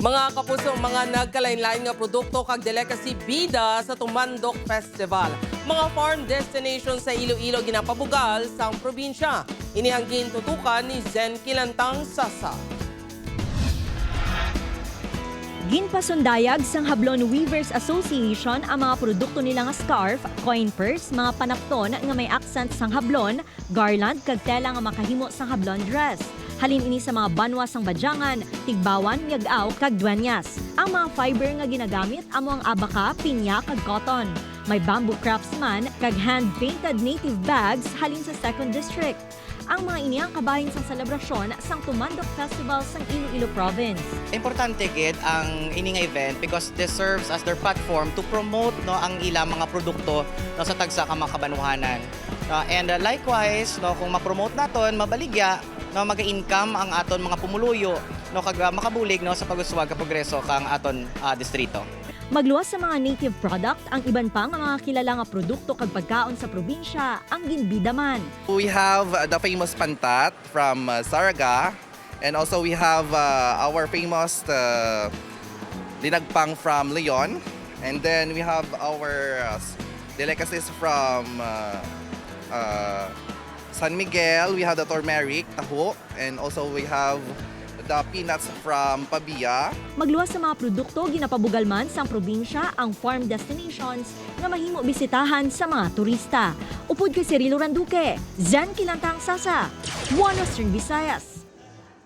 Mga kapuso, mga nagkalain-lain nga produkto kag delicacy bida sa Tumandok Festival. Mga farm destination sa Iloilo ginapabugal sa probinsya. Inihanggin tutukan ni Zen Kilantang Sasa. Ginpasundayag sang Hablon Weavers Association ang mga produkto nila nga scarf, coin purse, mga panapton nga may accent sang hablon, garland kag tela nga makahimo sang hablon dress. Halin ini sa mga banwa sang badyangan, tigbawan, yagaw kag duenyas. Ang mga fiber nga ginagamit amo ang abaka, pinya kag cotton. May bamboo craftsman kag hand-painted native bags halin sa second district. Ang mga ini ang kabahin sang selebrasyon sang Tumandok Festival sang Iloilo Province. Importante gid ang ini nga event because this serves as their platform to promote no ang ilang mga produkto no sa tagsa ka mga kabanwahanan. No, and uh, likewise no kung ma-promote naton mabaligya no maga-income ang aton mga pumuluyo no kag uh, makabulig no sa paguswag ka progreso kang aton uh, distrito. Magluwas sa mga native product, ang iban pa nga mga kilala nga produkto kag pagkaon sa probinsya ang ginbidaman. We have uh, the famous pantat from uh, Saraga and also we have uh, our famous uh, linagpang from Leon and then we have our uh, delicacies from uh, uh, San Miguel, we have the turmeric, taho, and also we have the peanuts from Pabia. Magluwas sa mga produkto ginapabugal man sa probinsya ang farm destinations nga mahimo bisitahan sa mga turista. Upod kay Cirilo Randuque, Zen Kilantang Sasa, String Visayas.